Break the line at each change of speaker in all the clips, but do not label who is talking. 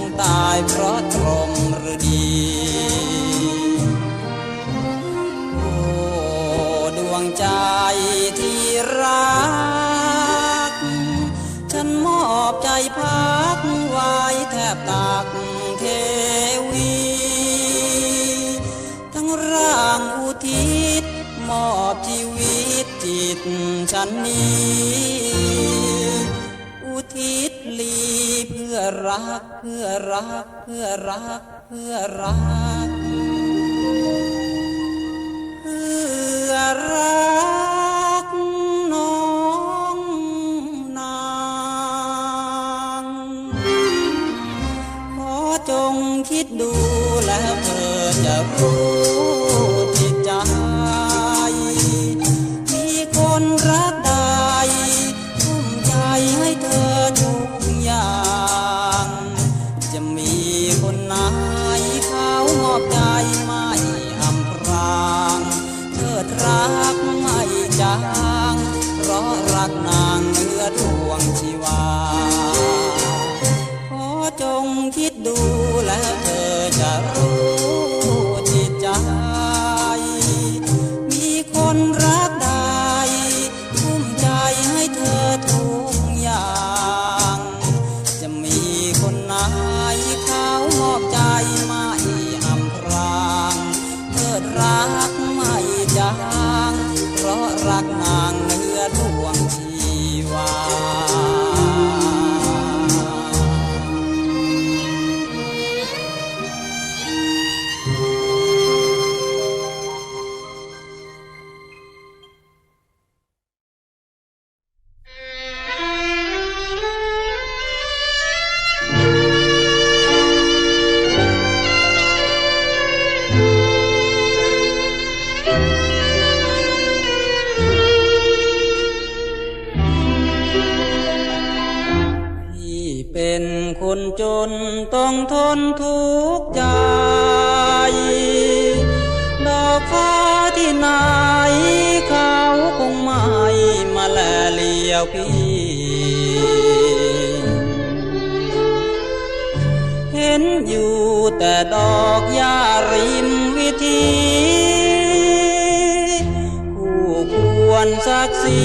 งตายเพราะตรมหรือดีโอ้ดวงใจที่รัก ฉันมอบใจพักไว้แทบตักเทวี ทั้งร่างอุทิศมอบชีวิตจิตฉันนี้ เพื่อรักเพื่อรักเพื่อรักเพื่อรักน้องนางขอจงคิดดูแล้วเธอจะรู้ คิดดูแล้ว เป็นคนจนต้องทนทุกข์ใจดอกฟ้าที่ไหนเขาคงไม่มาแลเลียวพี่ เห็นอยู่แต่ดอกหญ้าริมวิธีคู่ควรศักดิ์ศรี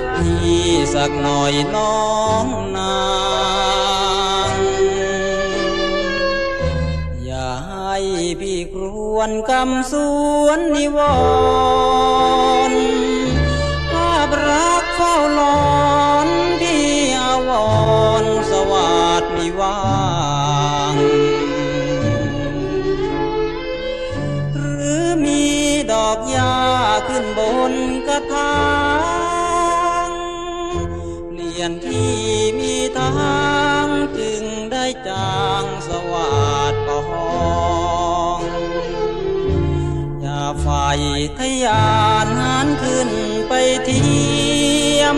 กพี่สักหน่อยน้องนางอย่าให้พี่ครวนกำสวนนิวรณ์ภาพรักเฝ้าหลอนพี่อาวรสวัสดวิวางหรือมีดอกหญ้าขึ้นบนกระถาง ยนที่มีทางจึงได้จางสวัสดปองอย่าไฟทะยานหันขึ้นไปเทียม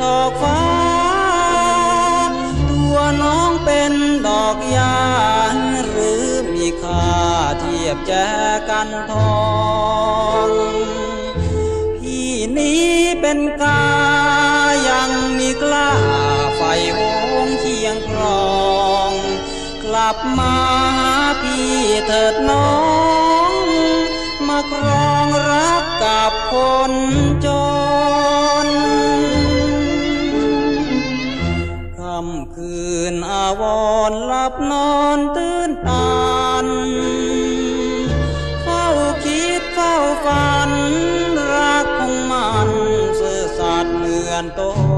ดอกฟ้า ตัวน้องเป็นดอกยาหรือมีค่าเทียบแจกันทอง พี่นี้เป็นกา ไยวงเชียงครอง กลับมาพี่เถิดน้อง มาครองรักกับคนจนคำคืนอาวรหลับนอนตื่นตันเฝ้าคิดเฝ้าฝันรักข
องมันสื่อสัตย์เหมือน
ตัว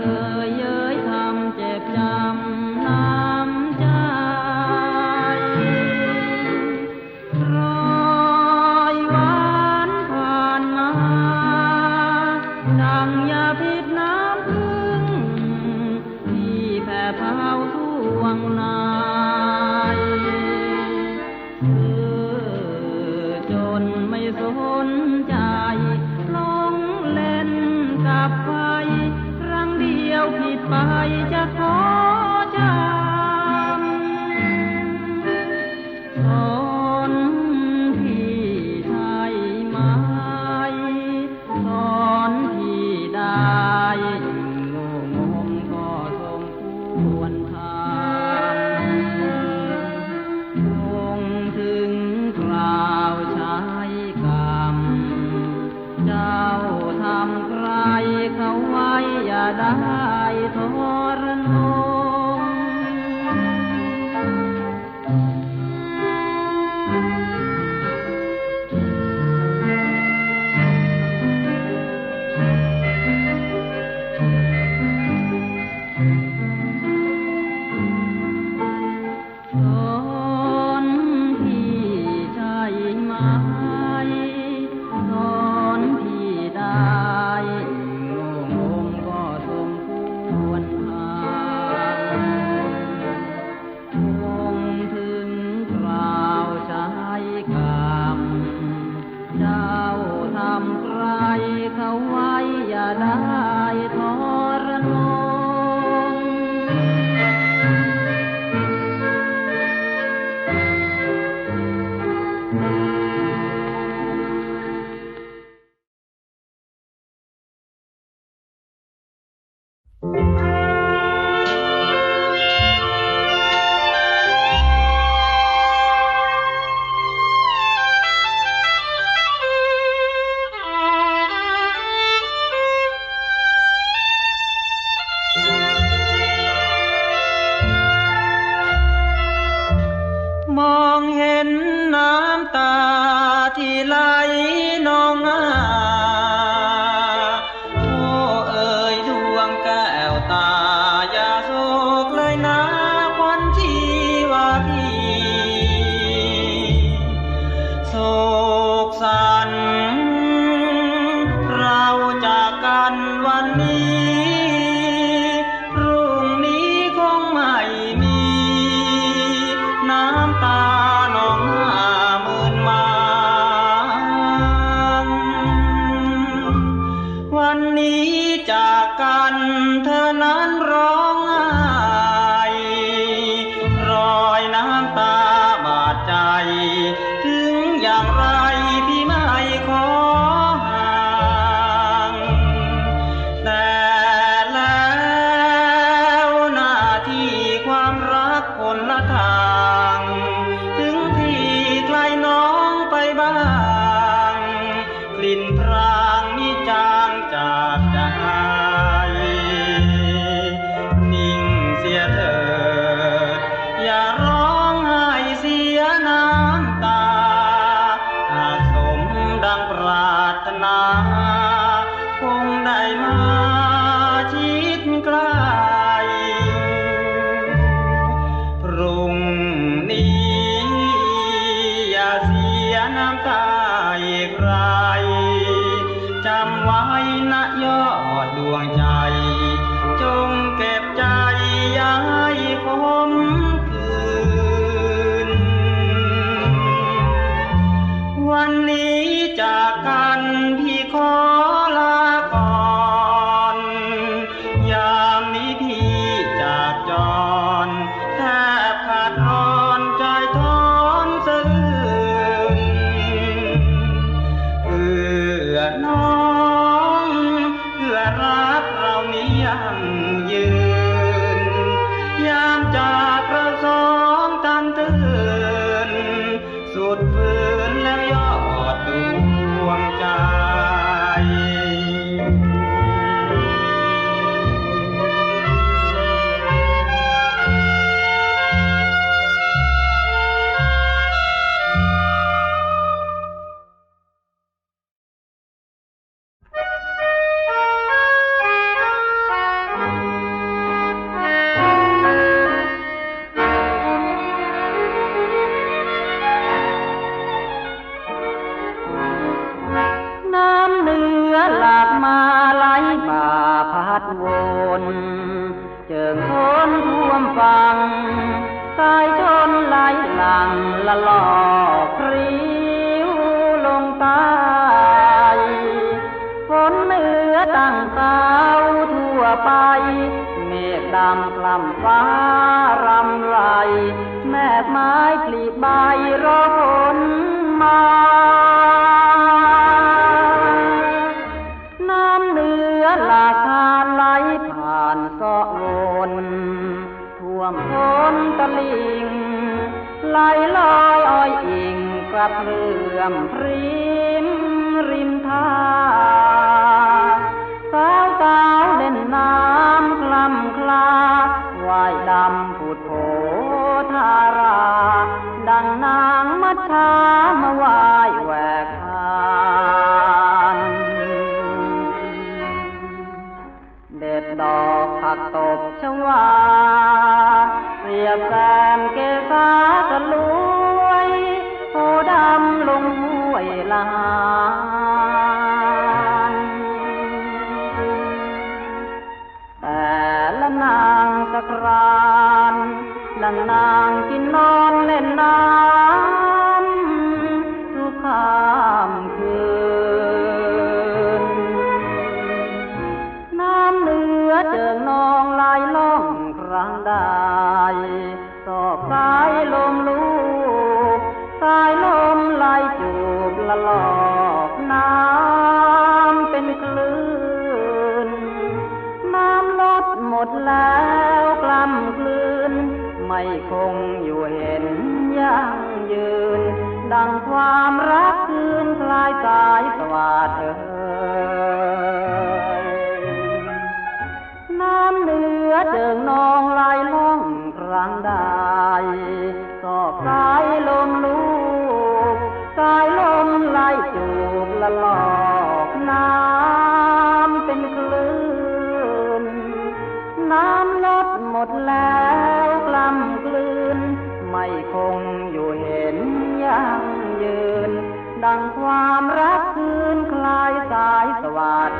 รี อ เห็น Bye. ดำ
กล่ำฟ้ารำไร แม่กไม้ผลิใบางมัทชามาวายแหวกทานเด็ดดอกผักตบชวาเสียบแซมเกษา ไม่คงอยู่เห็นยั่งยืน ดังความรักคืนคลายสายสวาดเอ่ยน้ำเหนือเจิงนอง ดหมดแล้วกล้ำกลืน ไม่คงอยู่เห็นยั่งยืน ดังความรักคืนคลายสายสวาด